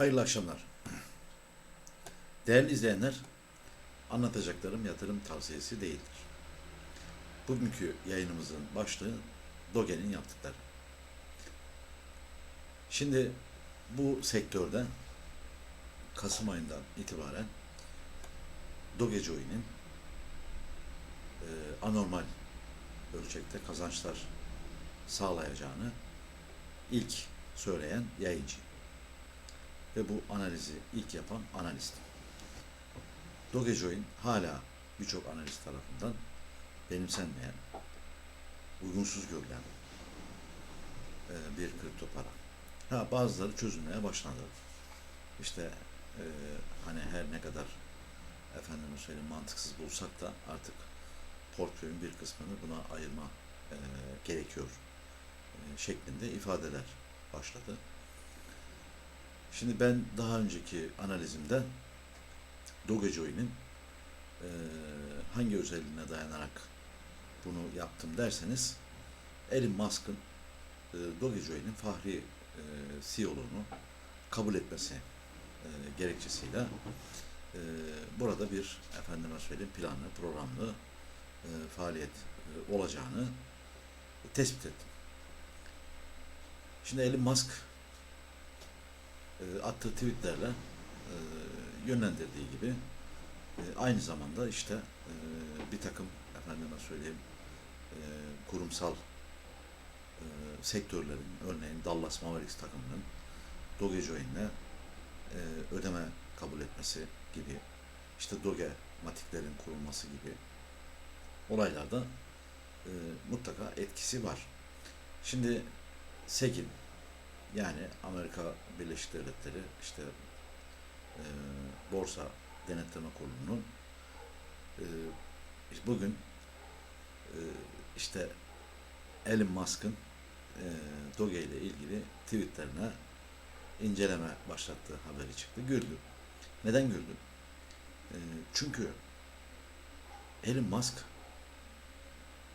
Hayırlı akşamlar. Değerli izleyenler, anlatacaklarım yatırım tavsiyesi değildir. Bugünkü yayınımızın başlığı Doge'nin yaptıkları. Şimdi bu sektörde Kasım ayından itibaren Dogecoin'in e, anormal ölçekte kazançlar sağlayacağını ilk söyleyen yayıncı ve bu analizi ilk yapan analist. Dogecoin hala birçok analist tarafından benimsenmeyen, uygunsuz görülen e, bir kripto para. Ha bazıları çözülmeye başladı. İşte e, hani her ne kadar efendime söyleyeyim mantıksız bulsak da artık portföyün bir kısmını buna ayırma e, gerekiyor e, şeklinde ifadeler başladı. Şimdi ben daha önceki analizimde Dogecoin'in e, hangi özelliğine dayanarak bunu yaptım derseniz Elon Musk'ın e, Dogecoin'in fahri e, CEO'luğunu kabul etmesi e, gerekçesiyle e, burada bir efendime söyleyeyim planlı, programlı e, faaliyet e, olacağını tespit ettim. Şimdi Elon Musk e, attığı tweetlerle e, yönlendirdiği gibi e, aynı zamanda işte e, bir takım efendime söyleyeyim e, kurumsal e, sektörlerin örneğin Dallas Mavericks takımının Dogecoin'le e, ödeme kabul etmesi gibi işte Doge matiklerin kurulması gibi olaylarda e, mutlaka etkisi var. Şimdi SEG'in yani Amerika Birleşik Devletleri işte e, Borsa Denetleme Kurulu'nun e, bugün e, işte Elon Musk'ın e, Doge ile ilgili tweetlerine inceleme başlattığı haberi çıktı. Güldüm. Neden güldüm? E, çünkü Elon Musk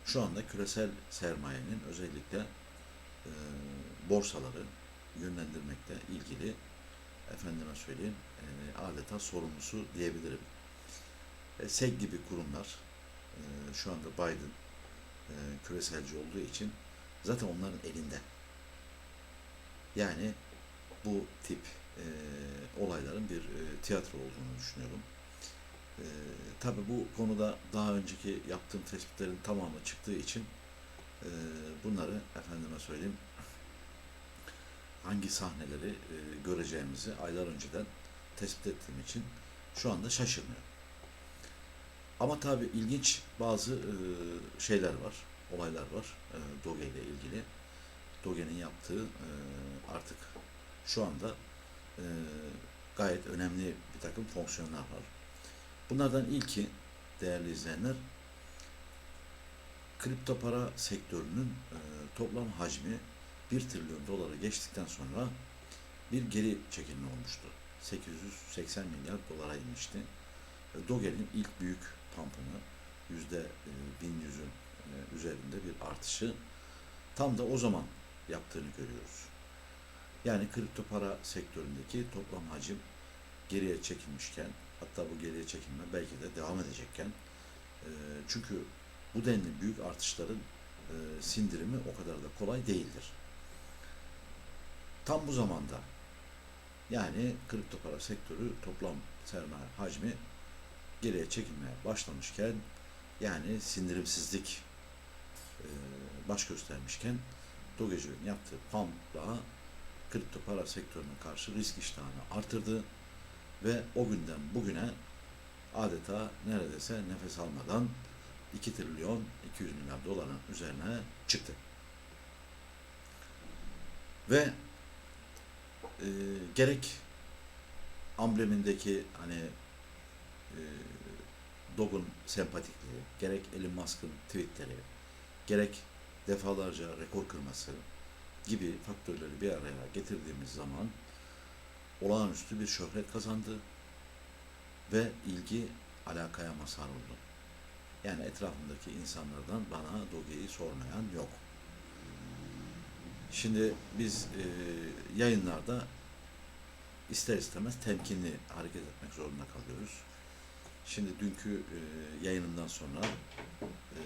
şu anda küresel sermayenin özellikle e, borsaları yönlendirmekle ilgili efendime söyleyeyim e, adeta sorumlusu diyebilirim. E, SEG gibi kurumlar e, şu anda Biden e, küreselci olduğu için zaten onların elinde. Yani bu tip e, olayların bir e, tiyatro olduğunu düşünüyorum. E, Tabi bu konuda daha önceki yaptığım tespitlerin tamamı çıktığı için e, bunları efendime söyleyeyim hangi sahneleri e, göreceğimizi aylar önceden tespit ettiğim için şu anda şaşırmıyorum. Ama tabi ilginç bazı e, şeyler var, olaylar var e, Doge ile ilgili. Doge'nin yaptığı e, artık şu anda e, gayet önemli bir takım fonksiyonlar var. Bunlardan ilki değerli izleyenler kripto para sektörünün e, toplam hacmi 1 trilyon doları geçtikten sonra bir geri çekilme olmuştu. 880 milyar dolara inmişti. E, Doge'nin ilk büyük pumpını yüzde e, 1100'ün e, üzerinde bir artışı tam da o zaman yaptığını görüyoruz. Yani kripto para sektöründeki toplam hacim geriye çekilmişken hatta bu geriye çekilme belki de devam edecekken çünkü bu denli büyük artışların sindirimi o kadar da kolay değildir. Tam bu zamanda yani kripto para sektörü toplam sermaye hacmi geriye çekilmeye başlamışken yani sindirimsizlik e, baş göstermişken Dogecoin yaptığı pumpla kripto para sektörüne karşı risk iştahını artırdı ve o günden bugüne adeta neredeyse nefes almadan 2 trilyon 200 milyar doların üzerine çıktı. Ve e, gerek amblemindeki hani e, Dog'un sempatikliği, gerek Elon Musk'ın tweetleri, gerek defalarca rekor kırması gibi faktörleri bir araya getirdiğimiz zaman olağanüstü bir şöhret kazandı ve ilgi alakaya mazhar oldu. Yani etrafındaki insanlardan bana Doge'yi sormayan yok. Şimdi biz e, yayınlarda ister istemez temkinli hareket etmek zorunda kalıyoruz. Şimdi dünkü e, yayınımdan sonra e,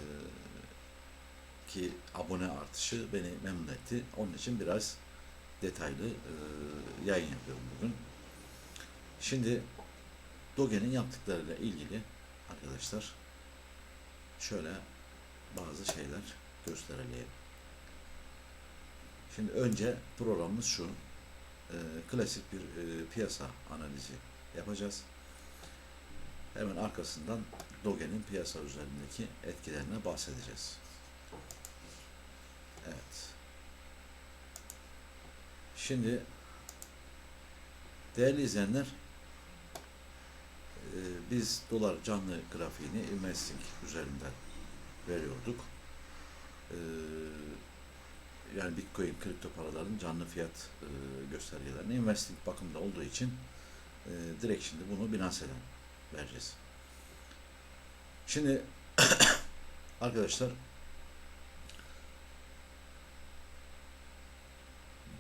ki abone artışı beni memnun etti. Onun için biraz detaylı e, yayın yapıyorum bugün. Şimdi Doge'nin yaptıklarıyla ilgili arkadaşlar şöyle bazı şeyler gösterelim. Şimdi önce programımız şu. E, klasik bir e, piyasa analizi yapacağız. Hemen arkasından Doge'nin piyasa üzerindeki etkilerine bahsedeceğiz. Evet. Şimdi değerli izleyenler e, biz dolar canlı grafiğini Investing üzerinden veriyorduk. E, yani Bitcoin kripto paraların canlı fiyat e, göstergelerini Investing bakımda olduğu için e, direkt şimdi bunu Binance'den vereceğiz. Şimdi arkadaşlar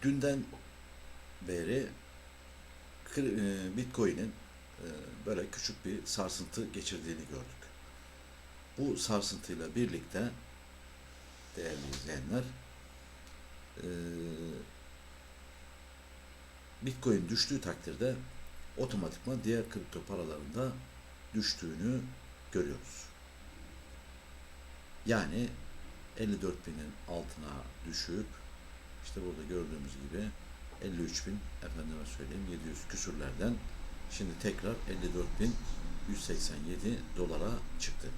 dünden beri e, Bitcoin'in e, böyle küçük bir sarsıntı geçirdiğini gördük. Bu sarsıntıyla birlikte değerli izleyenler e, Bitcoin düştüğü takdirde otomatikman diğer kripto paralarında düştüğünü görüyoruz. Yani 54 binin altına düşüp işte burada gördüğümüz gibi 53 bin efendime söyleyeyim 700 küsürlerden şimdi tekrar 54 bin 187 dolara çıktı.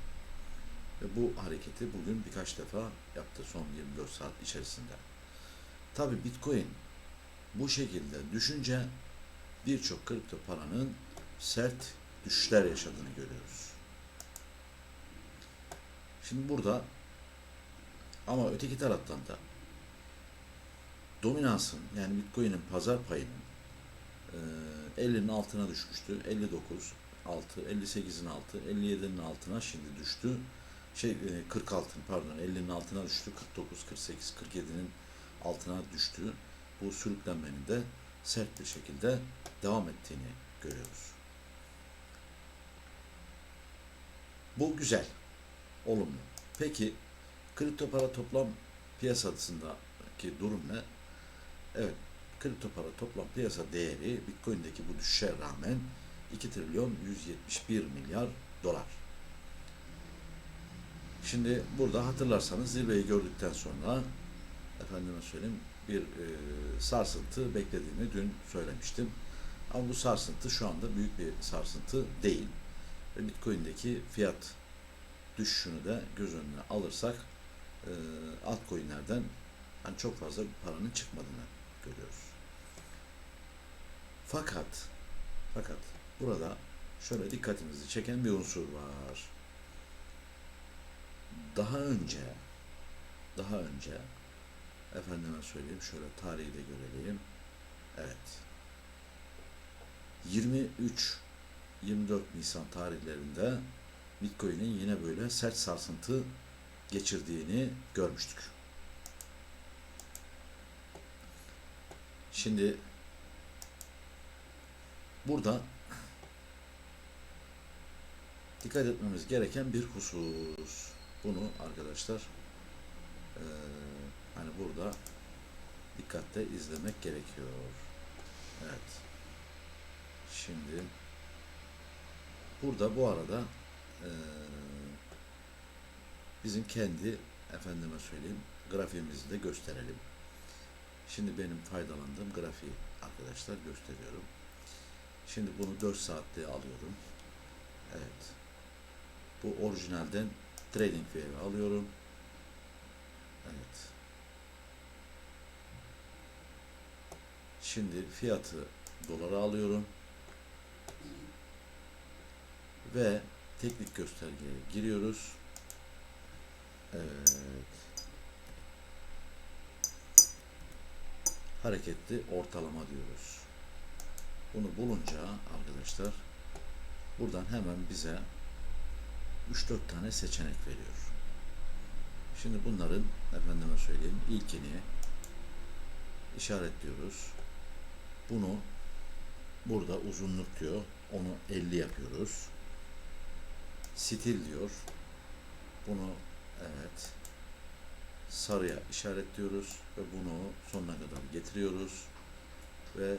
Ve bu hareketi bugün birkaç defa yaptı son 24 saat içerisinde. Tabi Bitcoin bu şekilde düşünce birçok kripto paranın sert düşüşler yaşadığını görüyoruz. Şimdi burada ama öteki taraftan da dominansın yani Bitcoin'in pazar payının e, 50'nin altına düşmüştü. 59, 6, 58'in altı, 57'nin altına şimdi düştü. Şey e, 46 pardon 50'nin altına düştü. 49, 48, 47'nin altına düştü. Bu sürüklenmenin de sert bir şekilde devam ettiğini görüyoruz. Bu güzel. Olumlu. Peki kripto para toplam piyasasındaki durum ne? Evet, kripto para toplam piyasa değeri Bitcoin'deki bu düşüşe rağmen 2 trilyon 171 milyar dolar. Şimdi burada hatırlarsanız zirveyi gördükten sonra efendime söyleyeyim bir e, sarsıntı beklediğimi dün söylemiştim. Ama bu sarsıntı şu anda büyük bir sarsıntı değil. Ve Bitcoin'deki fiyat düşüşünü de göz önüne alırsak e, altcoin'lerden hani çok fazla paranın çıkmadığını görüyoruz. Fakat fakat burada şöyle dikkatimizi çeken bir unsur var. Daha önce daha önce efendime söyleyeyim şöyle tarihi de görelim. Evet. 23 24 Nisan tarihlerinde Bitcoin'in yine böyle sert sarsıntı geçirdiğini görmüştük. Şimdi burada dikkat etmemiz gereken bir husus. Bunu arkadaşlar eee hani burada dikkatle izlemek gerekiyor. Evet. Şimdi burada bu arada eee bizim kendi efendime söyleyeyim grafiğimizi de gösterelim. Şimdi benim faydalandığım grafiği arkadaşlar gösteriyorum. Şimdi bunu 4 saatte alıyorum. Evet. Bu orijinalden TradingView'e alıyorum. Evet. Şimdi fiyatı dolara alıyorum. Ve teknik göstergeye giriyoruz. Evet. Hareketli ortalama diyoruz. Bunu bulunca arkadaşlar buradan hemen bize 3-4 tane seçenek veriyor. Şimdi bunların efendime söyleyeyim ilkini işaretliyoruz. Bunu burada uzunluk diyor. Onu 50 yapıyoruz. Stil diyor. Bunu evet sarıya işaretliyoruz ve bunu sonuna kadar getiriyoruz ve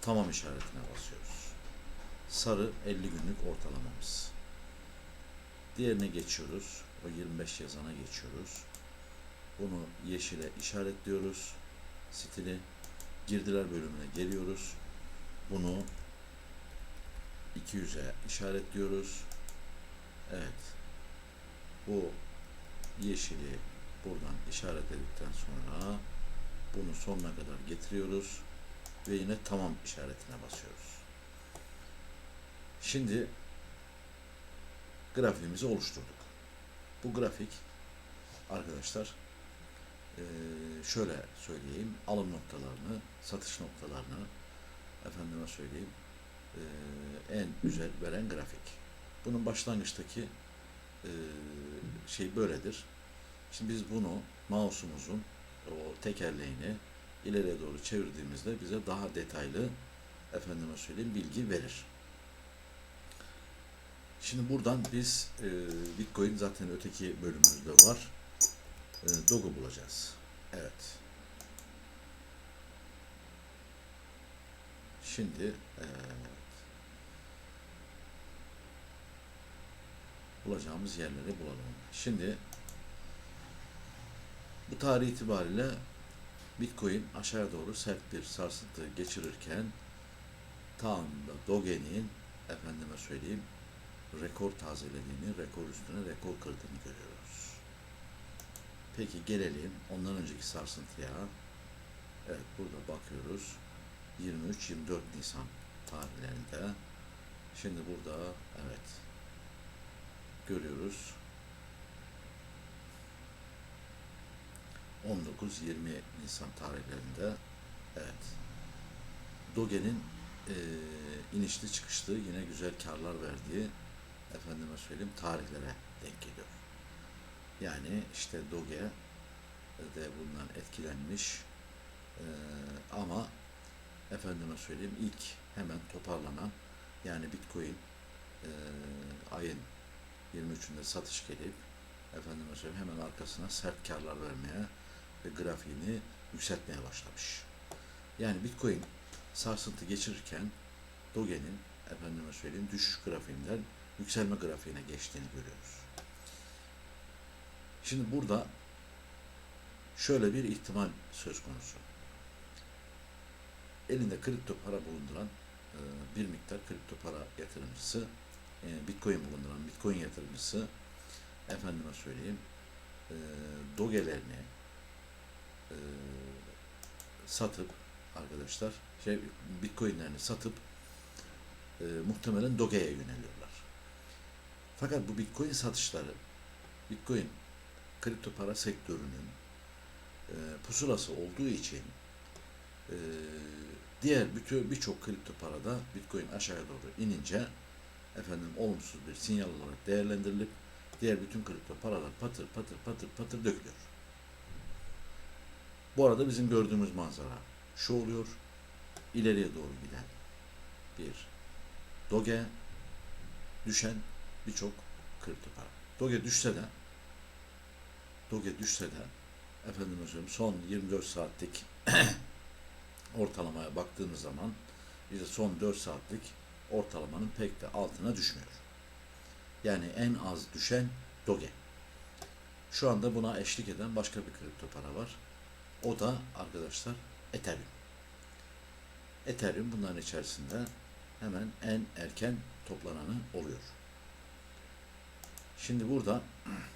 tamam işaretine basıyoruz. Sarı 50 günlük ortalamamız. Diğerine geçiyoruz. O 25 yazana geçiyoruz. Bunu yeşile işaretliyoruz. Stili girdiler bölümüne geliyoruz. Bunu 200'e işaretliyoruz. Evet. Bu yeşili buradan işaretledikten sonra bunu sonuna kadar getiriyoruz ve yine tamam işaretine basıyoruz. Şimdi grafiğimizi oluşturduk. Bu grafik arkadaşlar şöyle söyleyeyim alım noktalarını, satış noktalarını efendime söyleyeyim eee, en güzel veren grafik. Bunun başlangıçtaki eee, şey böyledir. Şimdi biz bunu mouse'umuzun o tekerleğini ileriye doğru çevirdiğimizde bize daha detaylı efendime söyleyeyim bilgi verir. Şimdi buradan biz e, Bitcoin zaten öteki bölümümüzde var. E, Dogo bulacağız. Evet. Şimdi evet. bulacağımız yerleri bulalım. Şimdi bu tarih itibariyle Bitcoin aşağı doğru sert bir sarsıntı geçirirken tam da Doge'nin efendime söyleyeyim rekor tazelediğini, rekor üstüne rekor kırdığını görüyoruz. Peki gelelim ondan önceki sarsıntıya. Evet burada bakıyoruz. 23-24 Nisan tarihlerinde. Şimdi burada evet görüyoruz. 19-20 Nisan tarihlerinde evet Doge'nin eee, inişli çıkışlı yine güzel karlar verdiği efendime söyleyeyim tarihlere denk geliyor. Yani işte Doge de bundan etkilenmiş eee, ama efendime söyleyeyim ilk hemen toparlanan yani Bitcoin eee, ayın 23'ünde satış gelip efendime söyleyeyim hemen arkasına sert karlar vermeye ve grafiğini yükseltmeye başlamış. Yani Bitcoin sarsıntı geçirirken Doge'nin efendime söyleyeyim düşüş grafiğinden yükselme grafiğine geçtiğini görüyoruz. Şimdi burada şöyle bir ihtimal söz konusu. Elinde kripto para bulunduran e, bir miktar kripto para yatırımcısı, e, Bitcoin bulunduran Bitcoin yatırımcısı efendime söyleyeyim e, Doge'lerini satıp arkadaşlar şey Bitcoin'lerini satıp muhtemelen Doge'ye yöneliyorlar. Fakat bu Bitcoin satışları Bitcoin kripto para sektörünün e, pusulası olduğu için e, diğer bütün birçok kripto parada Bitcoin aşağıya doğru inince efendim olumsuz bir sinyal olarak değerlendirilip diğer bütün kripto paralar patır patır patır patır dökülüyor. Bu arada bizim gördüğümüz manzara şu oluyor. ileriye doğru giden bir Doge düşen birçok kripto para. Doge düşse de Doge düşse de efendim son 24 saatlik ortalamaya baktığımız zaman işte son 4 saatlik ortalamanın pek de altına düşmüyor. Yani en az düşen Doge. Şu anda buna eşlik eden başka bir kripto para var. O da arkadaşlar Ethereum. Ethereum bunların içerisinde hemen en erken toplananı oluyor. Şimdi burada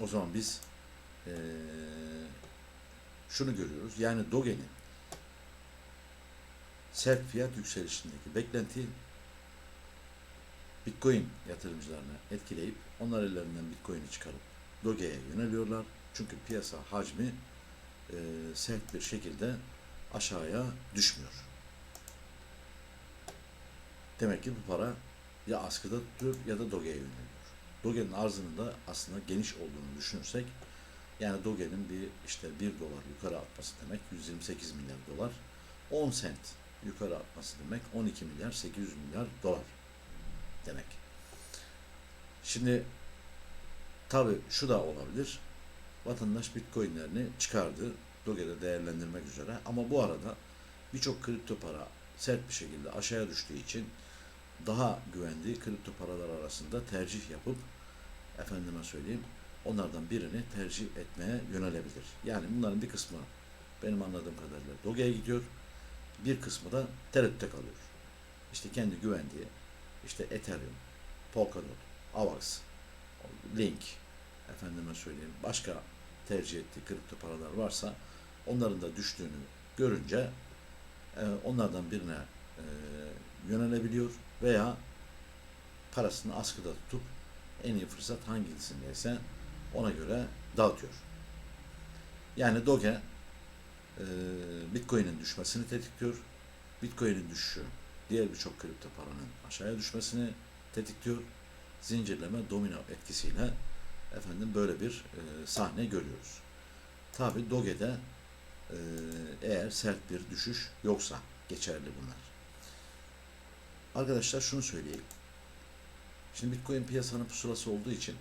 o zaman biz eee, şunu görüyoruz. Yani Doge'nin sert fiyat yükselişindeki beklenti Bitcoin yatırımcılarını etkileyip onlar ellerinden Bitcoin'i çıkarıp Doge'ye yöneliyorlar. Çünkü piyasa hacmi eee, sert bir şekilde aşağıya düşmüyor. Demek ki bu para ya askıda tutuyor ya da Doge'ye yöneliyor. Doge'nin arzının da aslında geniş olduğunu düşünürsek yani Doge'nin bir işte 1 dolar yukarı atması demek 128 milyar dolar 10 sent yukarı atması demek 12 milyar 800 milyar dolar demek. Şimdi tabi şu da olabilir. Vatandaş bitcoinlerini çıkardı. Doge'de değerlendirmek üzere. Ama bu arada birçok kripto para sert bir şekilde aşağıya düştüğü için daha güvendiği kripto paralar arasında tercih yapıp efendime söyleyeyim onlardan birini tercih etmeye yönelebilir. Yani bunların bir kısmı benim anladığım kadarıyla Doge'ye gidiyor. Bir kısmı da tereddütte kalıyor. İşte kendi güvendiği işte Ethereum, Polkadot, Avax, Link, efendime söyleyeyim başka tercih ettiği kripto paralar varsa onların da düştüğünü görünce e, onlardan birine e, yönelebiliyor veya parasını askıda tutup en iyi fırsat hangisindeyse ona göre dağıtıyor. Yani Doge e, Bitcoin'in düşmesini tetikliyor. Bitcoin'in düşüşü diğer birçok kripto paranın aşağıya düşmesini tetikliyor. Zincirleme domino etkisiyle efendim böyle bir e, sahne görüyoruz. Tabi Doge'de e, eğer sert bir düşüş yoksa geçerli bunlar. Arkadaşlar şunu söyleyeyim. Şimdi Bitcoin piyasanın pusulası olduğu için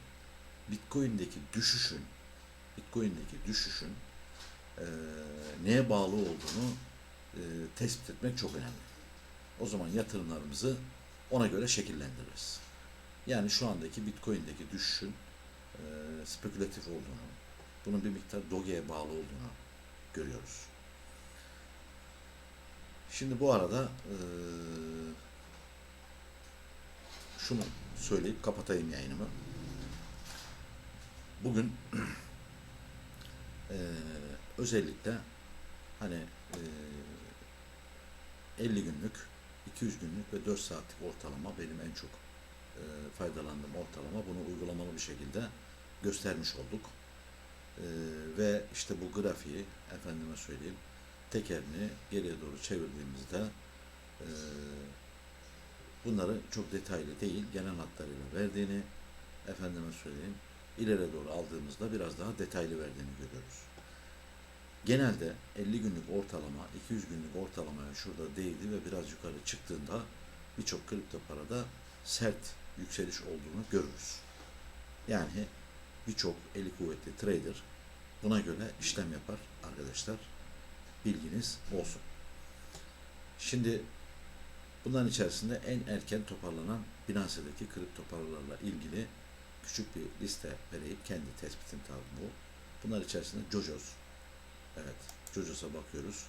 Bitcoin'deki düşüşün Bitcoin'deki düşüşün e, neye bağlı olduğunu e, tespit etmek çok önemli. O zaman yatırımlarımızı ona göre şekillendiririz. Yani şu andaki Bitcoin'deki düşüşün e, spekülatif olduğunu, bunun bir miktar Doge'ye bağlı olduğunu görüyoruz. Şimdi bu arada e, şunu söyleyip kapatayım yayınımı. Bugün e, özellikle hani e, 50 günlük, 200 günlük ve 4 saatlik ortalama benim en çok e, faydalandığım ortalama. Bunu uygulamalı bir şekilde göstermiş olduk. E, ve işte bu grafiği efendime söyleyeyim tekerini geriye doğru çevirdiğimizde e, bunları çok detaylı değil genel hatlarıyla verdiğini efendime söyleyeyim ileri doğru aldığımızda biraz daha detaylı verdiğini görüyoruz. Genelde 50 günlük ortalama, 200 günlük ortalamaya şurada değdi ve biraz yukarı çıktığında birçok kripto parada sert yükseliş olduğunu görürüz. Yani birçok eli kuvvetli trader buna göre işlem yapar arkadaşlar. Bilginiz olsun. Şimdi bunların içerisinde en erken toparlanan Binance'deki kripto paralarla ilgili küçük bir liste vereyim. Kendi tespitim tabi bu. Bunlar içerisinde Jojos. Evet. Jojos'a bakıyoruz.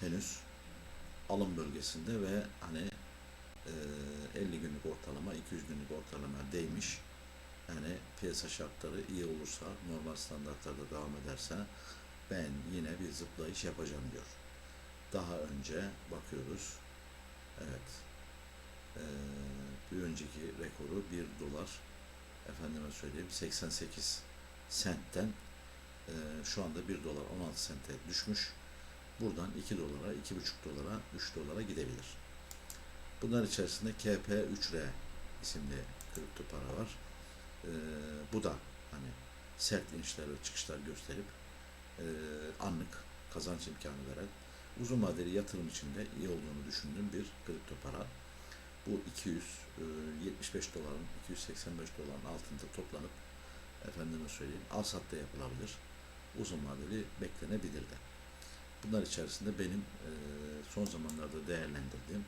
Henüz alım bölgesinde ve hani e, 50 günlük ortalama, 200 günlük ortalama değmiş. Yani piyasa şartları iyi olursa, normal standartlarda devam ederse ben yine bir zıplayış yapacağım diyor. Daha önce bakıyoruz. Evet. Ee, bir önceki rekoru 1 dolar efendime söyleyeyim 88 sentten e, şu anda 1 dolar 16 sente düşmüş. Buradan 2 dolara, 2,5 dolara, 3 dolara gidebilir. Bunlar içerisinde KP3R isimli kripto para var. E, bu da hani sert inişler ve çıkışlar gösterip e, anlık kazanç imkanı veren uzun vadeli yatırım için de iyi olduğunu düşündüğüm bir kripto para. Bu 275 e, doların, 285 doların altında toplanıp efendime söyleyeyim al sat da yapılabilir. Uzun vadeli beklenebilir de. Bunlar içerisinde benim e, son zamanlarda değerlendirdiğim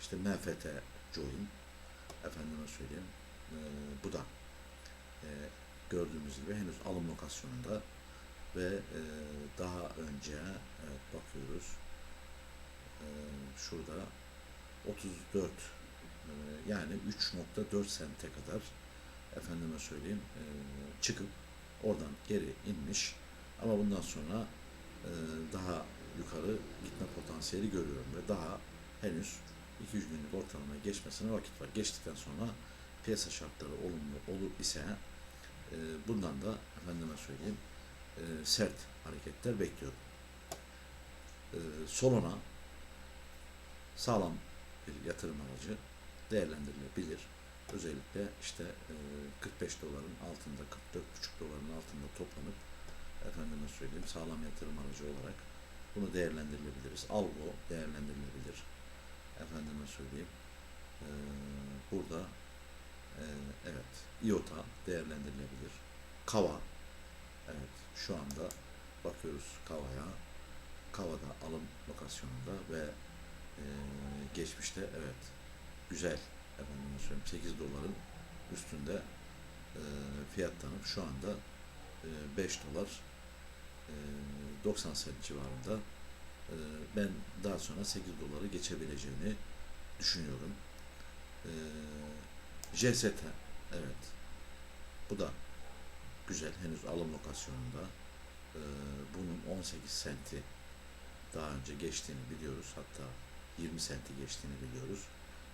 işte MFT Join efendime söyleyeyim e, bu da e, gördüğümüz gibi henüz alım lokasyonunda ve e, daha önce evet bakıyoruz şurada 34 e, yani 3.4 sente kadar efendime söyleyeyim e, çıkıp oradan geri inmiş ama bundan sonra e, daha yukarı gitme potansiyeli görüyorum ve daha henüz 200 günlük ortalamaya geçmesine vakit var. Geçtikten sonra piyasa şartları olumlu olur ise bundan da efendime söyleyeyim sert hareketler bekliyorum. Solona sağlam bir yatırım aracı değerlendirilebilir. Özellikle işte e, 45 doların altında, 44,5 doların altında toplanıp efendime söyleyeyim sağlam yatırım aracı olarak bunu değerlendirilebiliriz. Algo değerlendirilebilir. efendime söyleyeyim e, burada e, evet IOTA değerlendirilebilir. Kava evet şu anda bakıyoruz Kava'ya. Kava'da alım lokasyonunda ve e, geçmişte evet. Güzel. Efendime söyleyeyim 8 doların üstünde e, fiyatlanıp şu anda e, 5 dolar e, 90 sent civarında. E, ben daha sonra 8 doları geçebileceğini düşünüyorum. E, JST evet. Bu da güzel. Henüz alım lokasyonunda. E, bunun 18 senti daha önce geçtiğini biliyoruz. Hatta 20 senti geçtiğini biliyoruz.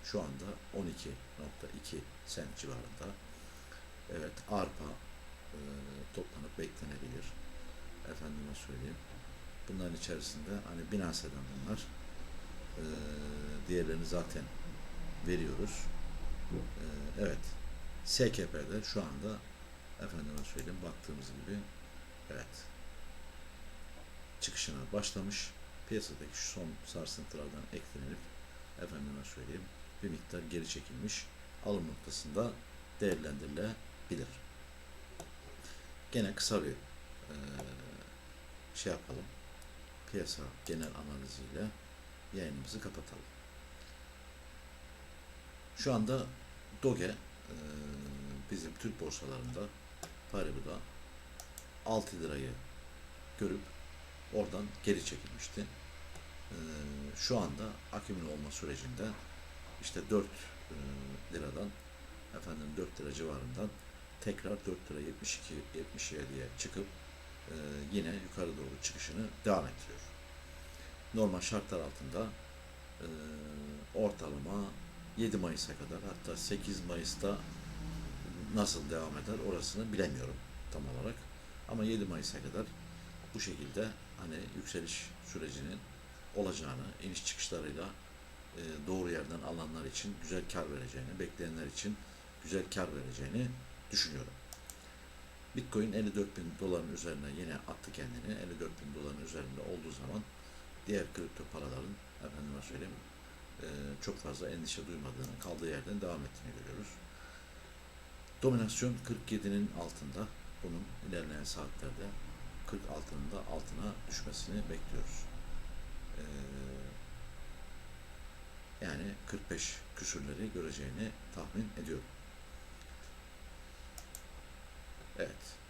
Şu anda 12.2 sent civarında. Evet arpa e, toplanıp beklenebilir. Efendime söyleyeyim. Bunların içerisinde hani Binance'den bunlar. E, diğerlerini zaten veriyoruz. E, evet. SKP'de şu anda efendime söyleyeyim baktığımız gibi evet çıkışına başlamış. Piyasadaki şu son sarsıntılardan eklenilip efendime söyleyeyim bir miktar geri çekilmiş alım noktasında değerlendirilebilir. Gene kısa bir eee, şey yapalım. Piyasa genel analiziyle yayınımızı kapatalım. Şu anda Doge eee, bizim Türk borsalarında Paribu'da 6 lirayı görüp oradan geri çekilmişti. Eee, şu anda akümüle olma sürecinde işte 4 eee, liradan efendim 4 lira civarından tekrar 4 lira 72 77'ye çıkıp eee, yine yukarı doğru çıkışını devam ettiriyor. Normal şartlar altında eee, ortalama 7 Mayıs'a kadar hatta 8 Mayıs'ta nasıl devam eder orasını bilemiyorum tam olarak. Ama 7 Mayıs'a kadar bu şekilde hani yükseliş sürecinin olacağını, iniş çıkışlarıyla e, doğru yerden alanlar için güzel kar vereceğini, bekleyenler için güzel kar vereceğini düşünüyorum. Bitcoin 54 bin doların üzerine yine attı kendini. 54 bin doların üzerinde olduğu zaman diğer kripto paraların efendime söyleyeyim e, çok fazla endişe duymadığını, kaldığı yerden devam ettiğini görüyoruz. Dominasyon 47'nin altında. Bunun ilerleyen saatlerde 46'nın da altına düşmesini bekliyoruz. Ee, yani 45 küsürleri göreceğini tahmin ediyorum. Evet.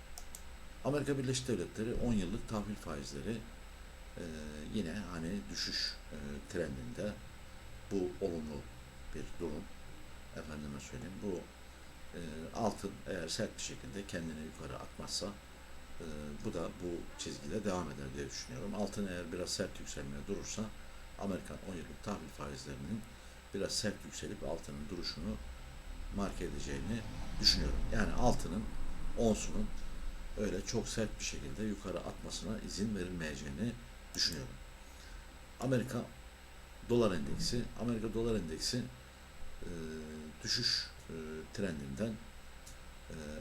Amerika Birleşik Devletleri 10 yıllık tahvil faizleri e, yine hani düşüş e, trendinde bu olumlu bir durum. Efendime söyleyeyim bu e, altın eğer sert bir şekilde kendini yukarı atmazsa e, bu da bu çizgide devam eder diye düşünüyorum. Altın eğer biraz sert yükselmeye durursa Amerikan 10 yıllık tahvil faizlerinin biraz sert yükselip altının duruşunu marke edeceğini düşünüyorum. Yani altının onsunun öyle çok sert bir şekilde yukarı atmasına izin verilmeyeceğini düşünüyorum. Amerika dolar endeksi, Amerika dolar endeksi e, düşüş e, trendinden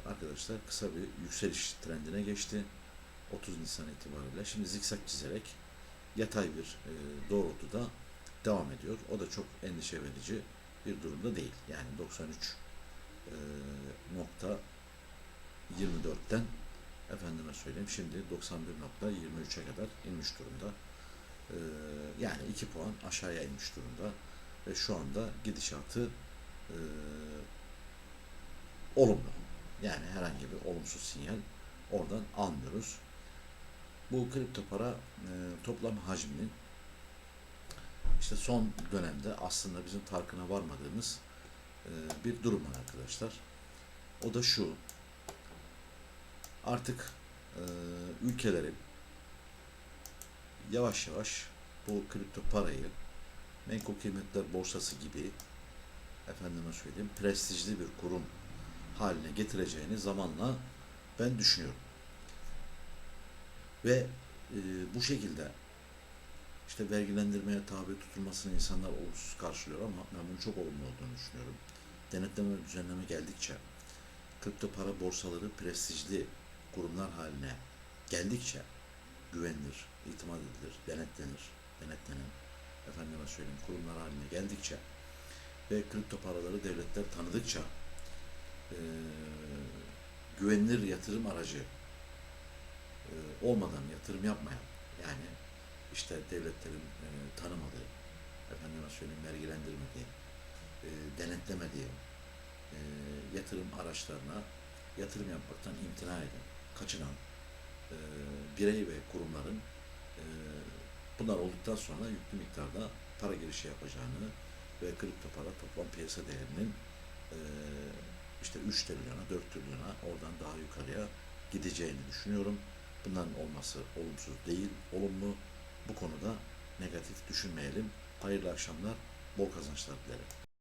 arkadaşlar kısa bir yükseliş trendine geçti. 30 Nisan itibariyle. Şimdi zikzak çizerek yatay bir e, doğrultuda devam ediyor. O da çok endişe verici bir durumda değil. Yani 93 e, nokta 24'ten efendime söyleyeyim şimdi 91.23'e kadar inmiş durumda. E, yani 2 puan aşağıya inmiş durumda ve şu anda gidişatı e, olumlu. Yani herhangi bir olumsuz sinyal oradan almıyoruz. Bu kripto para e, toplam hacminin işte son dönemde aslında bizim farkına varmadığımız e, bir durum var arkadaşlar. O da şu. Artık e, ülkelerin yavaş yavaş bu kripto parayı menkul kıymetler borsası gibi efendime söyleyeyim prestijli bir kurum haline getireceğini zamanla ben düşünüyorum. Ve e, bu şekilde işte vergilendirmeye tabi tutulmasını insanlar olumsuz karşılıyor ama ben bunun çok olumlu olduğunu düşünüyorum. Denetleme ve düzenleme geldikçe kripto para borsaları prestijli kurumlar haline geldikçe güvenilir, itimat edilir, denetlenir, denetlenen efendime söyleyeyim kurumlar haline geldikçe ve kripto paraları devletler tanıdıkça e, güvenilir yatırım aracı e, olmadan yatırım yapmayan yani işte devletlerin e, tanımadığı efendime söyleyeyim vergilendirmediği e, denetlemediği e, yatırım araçlarına yatırım yapmaktan imtina eden, kaçınan e, birey ve kurumların e, bunlar olduktan sonra yüklü miktarda para girişi yapacağını ve kripto para toplam piyasa değerinin e, işte 3 trilyona, 4 trilyona oradan daha yukarıya gideceğini düşünüyorum. Bunların olması olumsuz değil, olumlu. Bu konuda negatif düşünmeyelim. Hayırlı akşamlar, bol kazançlar dilerim.